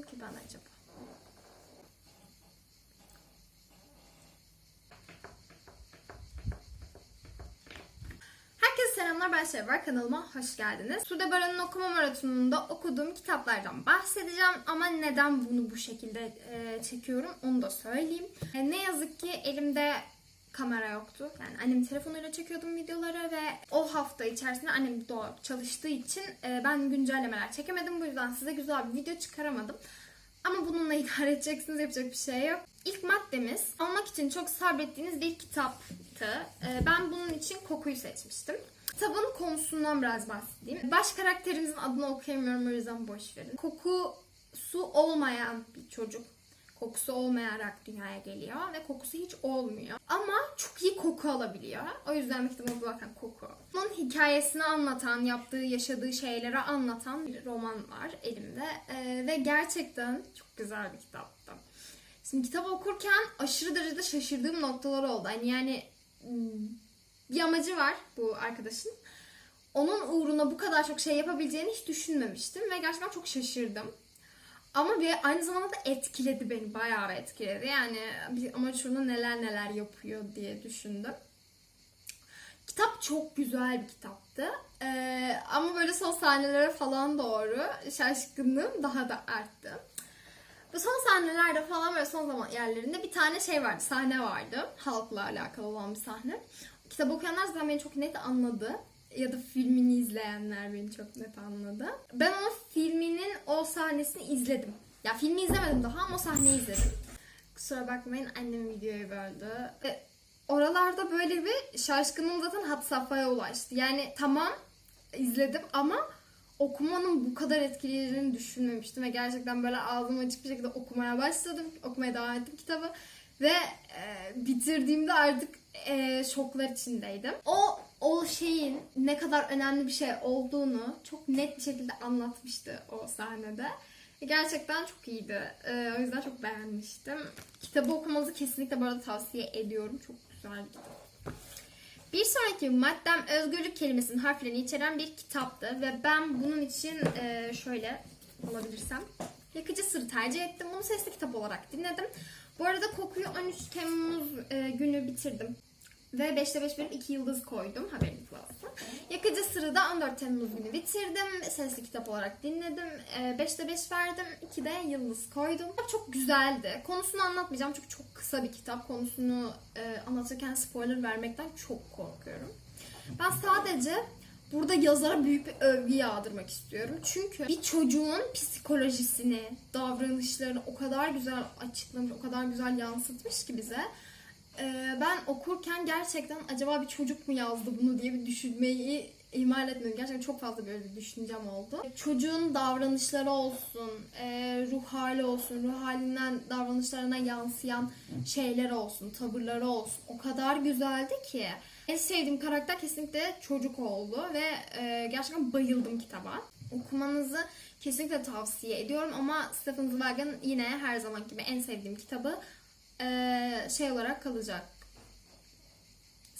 yaptım ki ben acaba? Selamlar ben Şevval kanalıma hoş geldiniz. Sude Baran'ın okuma maratonunda okuduğum kitaplardan bahsedeceğim ama neden bunu bu şekilde e, çekiyorum onu da söyleyeyim. E, ne yazık ki elimde kamera yoktu. Yani annem telefonuyla çekiyordum videoları ve o hafta içerisinde annem doğal çalıştığı için e, ben güncellemeler çekemedim. Bu yüzden size güzel bir video çıkaramadım. Ama bununla idare edeceksiniz yapacak bir şey yok. İlk maddemiz almak için çok sabrettiğiniz bir kitaptı. Ee, Ben bunun için kokuyu seçmiştim. Kitabın konusundan biraz bahsedeyim. Baş karakterimizin adını okuyamıyorum o yüzden boş verin. Kokusu olmayan bir çocuk. Kokusu olmayarak dünyaya geliyor ve kokusu hiç olmuyor. Ama çok iyi koku alabiliyor. O yüzden bir kitabıma bakın koku. Bunun hikayesini anlatan, yaptığı, yaşadığı şeyleri anlatan bir roman var elimde. Ee, ve gerçekten çok güzel bir kitaptı. Şimdi kitabı okurken aşırı derecede şaşırdığım noktalar oldu. Hani yani hmm, bir amacı var bu arkadaşın. Onun uğruna bu kadar çok şey yapabileceğini hiç düşünmemiştim ve gerçekten çok şaşırdım. Ama bir aynı zamanda da etkiledi beni. Bayağı etkiledi. Yani bir amaç neler neler yapıyor diye düşündüm. Kitap çok güzel bir kitaptı. Ee, ama böyle son sahnelere falan doğru şaşkınlığım daha da arttı. Bu son sahnelerde falan böyle son zaman yerlerinde bir tane şey vardı, sahne vardı. Halkla alakalı olan bir sahne. Kitabı okuyanlar zaten beni çok net anladı. Ya da filmini izleyenler beni çok net anladı. Ben o filminin o sahnesini izledim. Ya filmi izlemedim daha ama o sahneyi izledim. Kusura bakmayın annem videoyu böldü. Ve oralarda böyle bir şaşkınlığım zaten had safhaya ulaştı. Yani tamam izledim ama okumanın bu kadar etkileyeceğini düşünmemiştim ve gerçekten böyle ağzım açık bir şekilde okumaya başladım. Okumaya devam ettim kitabı ve e, bitirdiğimde artık e, şoklar içindeydim. O o şeyin ne kadar önemli bir şey olduğunu çok net bir şekilde anlatmıştı o sahnede. E, Gerçekten çok iyiydi. E, o yüzden çok beğenmiştim. Kitabı okumanızı kesinlikle bu arada tavsiye ediyorum. Çok güzel bir kitap. Bir sonraki maddem özgürlük kelimesinin harflerini içeren bir kitaptı ve ben bunun için e, şöyle alabilirsem Yakıcı Sırrı tercih ettim. Bunu sesli kitap olarak dinledim. Bu arada kokuyu 13 Temmuz e, günü bitirdim. Ve 5'te 5 verip 2 yıldız koydum. Haberiniz olsun. Yakıcı Sırrı da 14 Temmuz günü bitirdim. Sesli kitap olarak dinledim. E, 5'te 5 verdim. 2'de yıldız koydum. Çok güzeldi. Konusunu anlatmayacağım çünkü çok kısa bir kitap. Konusunu e, anlatırken spoiler vermekten çok korkuyorum. Ben sadece burada yazara büyük bir övgü yağdırmak istiyorum. Çünkü bir çocuğun psikolojisini, davranışlarını o kadar güzel açıklamış, o kadar güzel yansıtmış ki bize. Ee, ben okurken gerçekten acaba bir çocuk mu yazdı bunu diye bir düşünmeyi ihmal etmedim. Gerçekten çok fazla böyle bir düşüncem oldu. Çocuğun davranışları olsun, e, ruh hali olsun, ruh halinden davranışlarına yansıyan şeyler olsun, tavırları olsun. O kadar güzeldi ki. En sevdiğim karakter kesinlikle çocuk oldu ve e, gerçekten bayıldım kitaba. Okumanızı kesinlikle tavsiye ediyorum ama Stephen Zweig'ın yine her zaman gibi en sevdiğim kitabı e, şey olarak kalacak.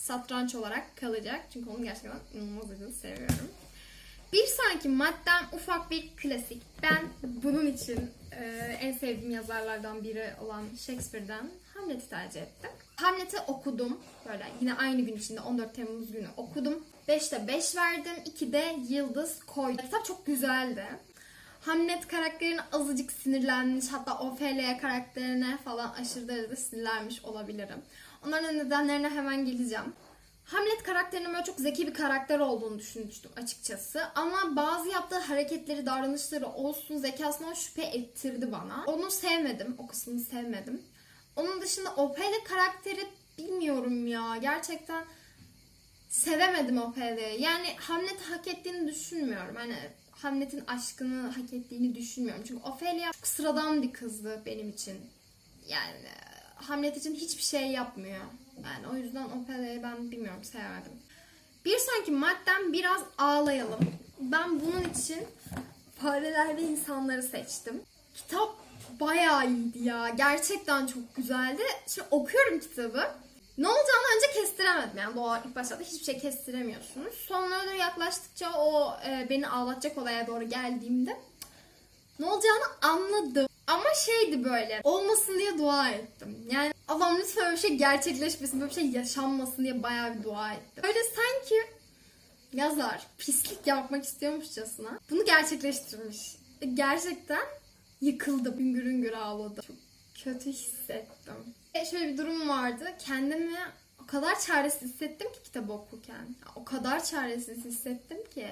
Satranç olarak kalacak. Çünkü onu gerçekten inanılmaz derecede seviyorum. Bir sonraki maddem ufak bir klasik. Ben bunun için e, en sevdiğim yazarlardan biri olan Shakespeare'den Hamlet'i tercih ettim. Hamlet'i okudum. Böyle yine aynı gün içinde 14 Temmuz günü okudum. 5'te 5 verdim. 2'de yıldız koydum. Kitap çok güzeldi. Hamlet karakterine azıcık sinirlenmiş. Hatta Ophelia karakterine falan aşırı derecede sinirlenmiş olabilirim. Onların nedenlerine hemen geleceğim. Hamlet karakterinin böyle çok zeki bir karakter olduğunu düşünmüştüm açıkçası. Ama bazı yaptığı hareketleri, davranışları olsun zekasından şüphe ettirdi bana. Onu sevmedim, o kısmını sevmedim. Onun dışında Ophelia karakteri bilmiyorum ya. Gerçekten sevemedim Ophelia'yı. Yani Hamlet'i hak ettiğini düşünmüyorum. Hani Hamlet'in aşkını hak ettiğini düşünmüyorum. Çünkü Ophelia çok sıradan bir kızdı benim için. Yani Hamlet için hiçbir şey yapmıyor. Yani o yüzden Ophelia'yı ben bilmiyorum sevemedim. Bir sonraki maddem biraz ağlayalım. Ben bunun için Fareler ve insanları seçtim. Kitap bayağı iyiydi ya. Gerçekten çok güzeldi. Şimdi okuyorum kitabı. Ne olacağını önce kestiremedim. Yani doğa ilk başta hiçbir şey kestiremiyorsunuz. Sonlara doğru yaklaştıkça o e, beni ağlatacak olaya doğru geldiğimde ne olacağını anladım. Ama şeydi böyle olmasın diye dua ettim. Yani Allah'ım lütfen böyle bir şey gerçekleşmesin, böyle bir şey yaşanmasın diye bayağı bir dua ettim. Böyle sanki yazar pislik yapmak istiyormuşçasına bunu gerçekleştirmiş. E, Gerçekten yıkıldım. Hüngür hüngür ağladım. Çok kötü hissettim. E şöyle bir durum vardı. Kendimi o kadar çaresiz hissettim ki kitabı okurken. O kadar çaresiz hissettim ki.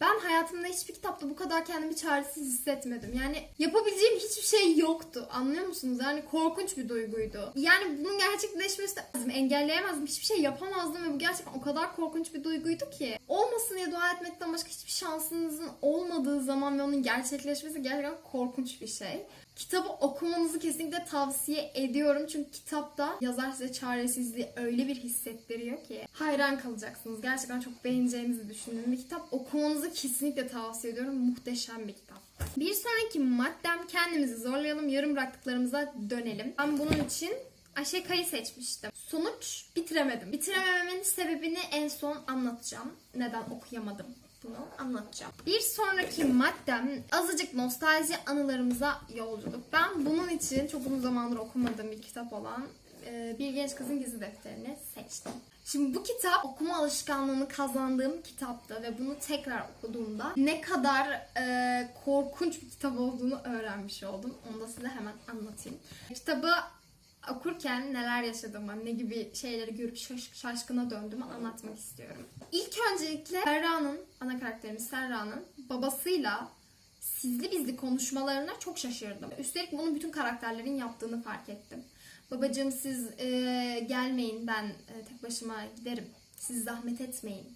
Ben hayatımda hiçbir kitapta bu kadar kendimi çaresiz hissetmedim. Yani yapabileceğim hiçbir şey yoktu. Anlıyor musunuz? Yani korkunç bir duyguydu. Yani bunun gerçekleşmesi lazım. Engelleyemezdim. Hiçbir şey yapamazdım ve bu gerçekten o kadar korkunç bir duyguydu ki. Olmasın diye dua etmekten başka hiçbir şansınızın olmadığı zaman ve onun gerçekleşmesi gerçekten korkunç bir şey. Kitabı okumanızı kesinlikle tavsiye ediyorum. Çünkü kitapta yazar size çaresizliği öyle bir hissettiriyor ki hayran kalacaksınız. Gerçekten çok beğeneceğinizi düşündüğüm bir kitap. Okumanızı kesinlikle tavsiye ediyorum. Muhteşem bir kitap. Bir sonraki maddem kendimizi zorlayalım. Yarım bıraktıklarımıza dönelim. Ben bunun için Aşeka'yı seçmiştim. Sonuç bitiremedim. Bitiremememin sebebini en son anlatacağım. Neden okuyamadım bunu anlatacağım. Bir sonraki maddem azıcık nostalji anılarımıza yolculuk. Ben bunun için çok uzun zamandır okumadığım bir kitap olan e, Bir Genç Kızın Gizli Defterini seçtim. Şimdi bu kitap okuma alışkanlığını kazandığım kitaptı ve bunu tekrar okuduğumda ne kadar e, korkunç bir kitap olduğunu öğrenmiş oldum. Onu da size hemen anlatayım. Kitabı okurken neler yaşadığımı, ne gibi şeyleri görüp şaş- şaşkına döndüğümü anlatmak istiyorum. İlk öncelikle Serra'nın, ana karakterimiz Serra'nın babasıyla sizli bizli konuşmalarına çok şaşırdım. Üstelik bunu bütün karakterlerin yaptığını fark ettim. Babacığım siz e, gelmeyin ben e, tek başıma giderim. Siz zahmet etmeyin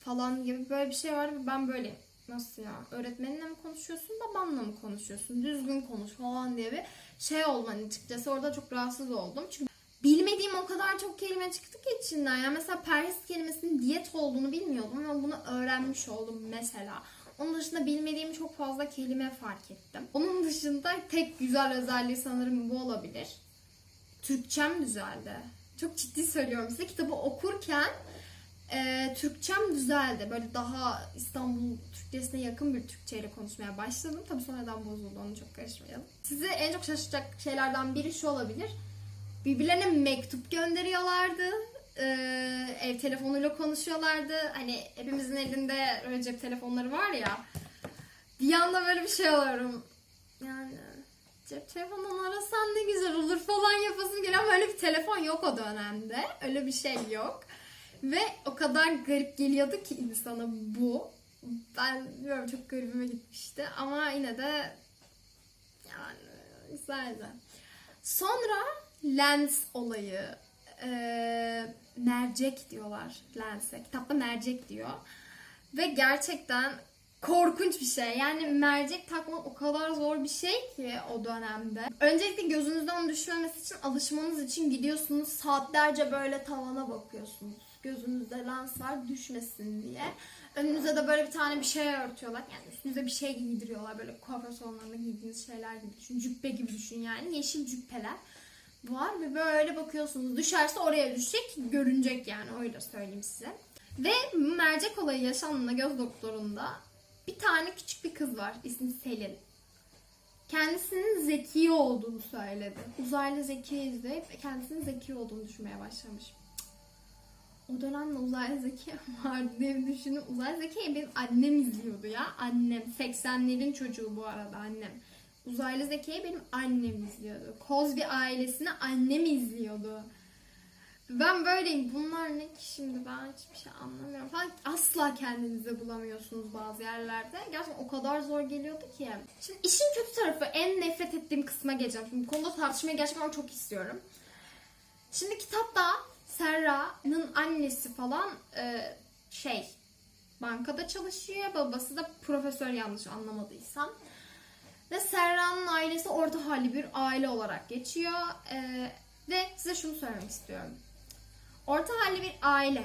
falan gibi böyle bir şey ve ben böyle nasıl ya öğretmeninle mi konuşuyorsun babanla mı konuşuyorsun düzgün konuş falan diye bir şey olman açıkçası orada çok rahatsız oldum çünkü bilmediğim o kadar çok kelime çıktı ki içinden yani mesela perhis kelimesinin diyet olduğunu bilmiyordum ve bunu öğrenmiş oldum mesela. Onun dışında bilmediğim çok fazla kelime fark ettim. Onun dışında tek güzel özelliği sanırım bu olabilir. Türkçem düzeldi. Çok ciddi söylüyorum size. Kitabı okurken e, Türkçem düzeldi. Böyle daha İstanbul Türkçesine yakın bir Türkçeyle konuşmaya başladım. Tabii sonradan bozuldu onu çok karışmayalım. Sizi en çok şaşırtacak şeylerden biri şu olabilir. Birbirlerine mektup gönderiyorlardı. E, ev telefonuyla konuşuyorlardı. Hani hepimizin elinde öyle cep telefonları var ya. Bir anda böyle bir şey oluyorum. Yani cep telefonundan arasan ne güzel olur falan yapasım geliyor ama öyle bir telefon yok o dönemde. Öyle bir şey yok. Ve o kadar garip geliyordu ki insana bu. Ben bilmiyorum çok garibime gitmişti ama yine de yani güzeldi. Sonra lens olayı. Ee, mercek diyorlar lense. Kitapta mercek diyor. Ve gerçekten korkunç bir şey. Yani mercek takmak o kadar zor bir şey ki o dönemde. Öncelikle gözünüzden düşmemesi için alışmanız için gidiyorsunuz saatlerce böyle tavana bakıyorsunuz. Gözünüzde lens var düşmesin diye. Önünüze de böyle bir tane bir şey örtüyorlar. Yani üstünüze bir şey giydiriyorlar. Böyle kuaför salonlarında giydiğiniz şeyler gibi düşün. Cübbe gibi düşün yani. Yeşil cübbeler var ve böyle bakıyorsunuz. Düşerse oraya düşecek, görünecek yani öyle söyleyeyim size. Ve mercek olayı yaşandığında göz doktorunda bir tane küçük bir kız var. ismi Selin. Kendisinin zeki olduğunu söyledi. Uzaylı zeki izleyip kendisinin zeki olduğunu düşünmeye başlamış. O dönemde uzaylı zeki vardı diye düşünün. Uzaylı zeki benim annem izliyordu ya. Annem. 80'lerin çocuğu bu arada annem. Uzaylı Zeki'yi benim annem izliyordu. Cosby ailesini annem izliyordu. Ben böyleyim. Bunlar ne ki şimdi ben hiçbir şey anlamıyorum falan. Asla kendinizi bulamıyorsunuz bazı yerlerde. Gerçekten o kadar zor geliyordu ki. Şimdi işin kötü tarafı en nefret ettiğim kısma geleceğim. Şimdi bu konuda tartışmayı gerçekten çok istiyorum. Şimdi kitapta Serra'nın annesi falan e, şey bankada çalışıyor. Babası da profesör yanlış anlamadıysam. Ve Serra'nın ailesi orta halli bir aile olarak geçiyor. Ee, ve size şunu söylemek istiyorum. Orta halli bir aile.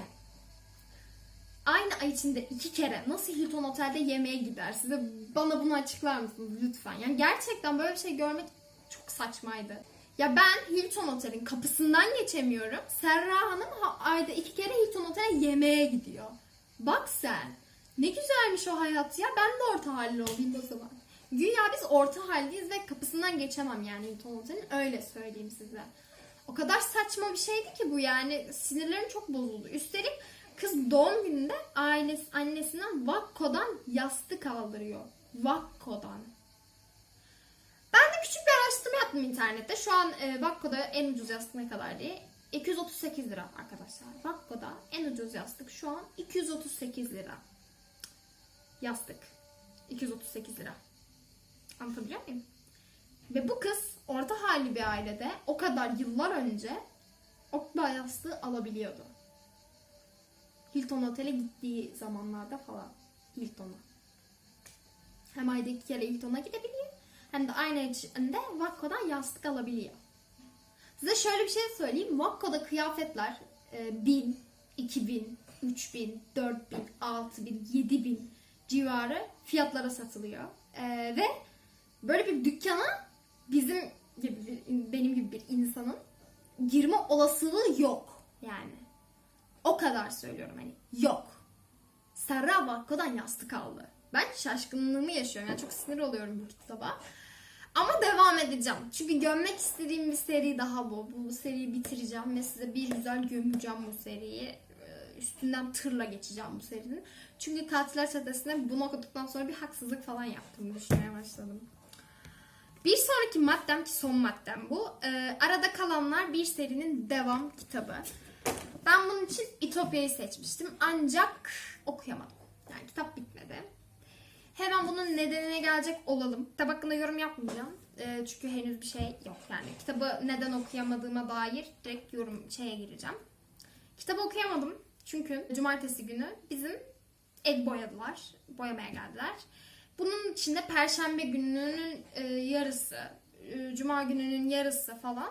Aynı ay içinde iki kere nasıl Hilton Otel'de yemeğe gider? Size bana bunu açıklar mısınız lütfen? Yani gerçekten böyle bir şey görmek çok saçmaydı. Ya ben Hilton Otel'in kapısından geçemiyorum. Serra Hanım ha- ayda iki kere Hilton Otel'e yemeğe gidiyor. Bak sen. Ne güzelmiş o hayat ya. Ben de orta halli olayım o zaman. Güya biz orta haldeyiz ve kapısından geçemem yani Hilton Otel'in öyle söyleyeyim size. O kadar saçma bir şeydi ki bu yani sinirlerim çok bozuldu. Üstelik kız doğum gününde ailesi annesinden Vakko'dan yastık aldırıyor. Vakko'dan. Küçük bir araştırma yaptım internette. Şu an e, Vakko'da en ucuz yastık ne kadar diye. 238 lira arkadaşlar. Vakko'da en ucuz yastık şu an 238 lira. Yastık. 238 lira. Anlatabiliyor muyum? Ve bu kız orta halli bir ailede o kadar yıllar önce okba yastığı alabiliyordu. Hilton Otel'e gittiği zamanlarda falan. Hilton'a. Hem ayda iki kere Hilton'a gidebiliyor. Hem de aynı içinde Vakko'dan yastık alabiliyor. Size şöyle bir şey söyleyeyim. Vakko'da kıyafetler e, 1000, 2000, 3000, 4000, 6000, 7000 civarı fiyatlara satılıyor. E, ve böyle bir dükkana bizim gibi bir- benim gibi bir insanın girme olasılığı yok yani. O kadar söylüyorum hani yok. Serra Vakko'dan yastık aldı. Ben şaşkınlığımı yaşıyorum. Yani çok sinir oluyorum bu kitaba. Ama devam edeceğim. Çünkü gömmek istediğim bir seri daha bu. Bu seriyi bitireceğim ve size bir güzel gömeceğim bu seriyi. Ee, Üstünden tırla geçeceğim bu serinin. Çünkü Katiller Çetesi'ne bunu okuduktan sonra bir haksızlık falan yaptığımı düşünmeye başladım. Bir sonraki maddem ki son maddem bu. Ee, arada kalanlar bir serinin devam kitabı. Ben bunun için İtopya'yı seçmiştim. Ancak okuyamadım. Yani kitap bitmedi. Hemen bunun nedenine gelecek olalım. Kitap hakkında yorum yapmayacağım. Ee, çünkü henüz bir şey yok. Yani kitabı neden okuyamadığıma dair direkt yorum şeye gireceğim. Kitabı okuyamadım. Çünkü cumartesi günü bizim ev boyadılar. Boyamaya geldiler. Bunun içinde perşembe gününün e, yarısı, e, cuma gününün yarısı falan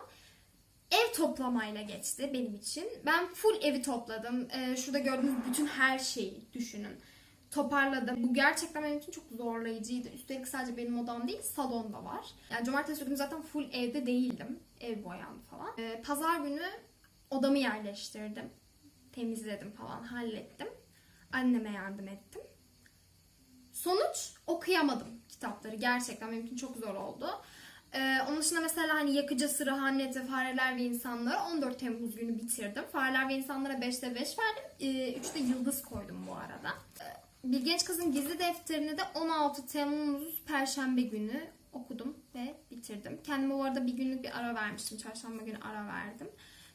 ev toplamayla geçti benim için. Ben full evi topladım. Ee, şurada gördüğünüz bütün her şeyi düşünün. Toparladım. Bu gerçekten benim için çok zorlayıcıydı. Üstelik sadece benim odam değil, salonda var. Yani cumartesi günü zaten full evde değildim. Ev boyandı falan. Ee, Pazar günü odamı yerleştirdim. Temizledim falan, hallettim. Anneme yardım ettim. Sonuç okuyamadım kitapları. Gerçekten benim için çok zor oldu. Ee, onun dışında mesela hani Yakıcı Rahanet ve Fareler ve İnsanları 14 Temmuz günü bitirdim. Fareler ve İnsanlara 5'te 5 verdim. Ee, 3'te yıldız koydum bu arada. Ee, bir Genç Kızın Gizli Defterini de 16 Temmuz Perşembe günü okudum ve bitirdim. Kendime bu arada bir günlük bir ara vermiştim. Çarşamba günü ara verdim.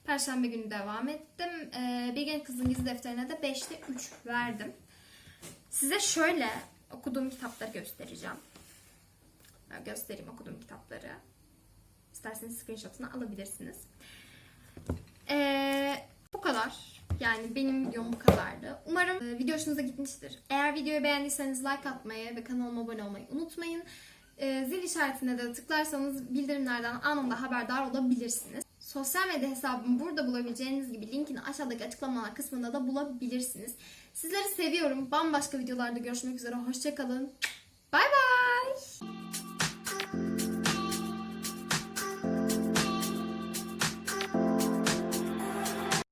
Perşembe günü devam ettim. Ee, bir Genç Kızın Gizli Defterine de 5'te 3 verdim. Size şöyle okuduğum kitapları göstereceğim. Ee, Göstereyim okuduğum kitapları. İsterseniz screenshot'ını alabilirsiniz. Ee, bu kadar. Yani benim videom bu kadardı. Umarım e, video hoşunuza gitmiştir. Eğer videoyu beğendiyseniz like atmayı ve kanalıma abone olmayı unutmayın. Ee, zil işaretine de tıklarsanız bildirimlerden anında haberdar olabilirsiniz. Sosyal medya hesabımı burada bulabileceğiniz gibi linkini aşağıdaki açıklamalar kısmında da bulabilirsiniz. Sizleri seviyorum. Bambaşka videolarda görüşmek üzere. Hoşçakalın. Bay bay.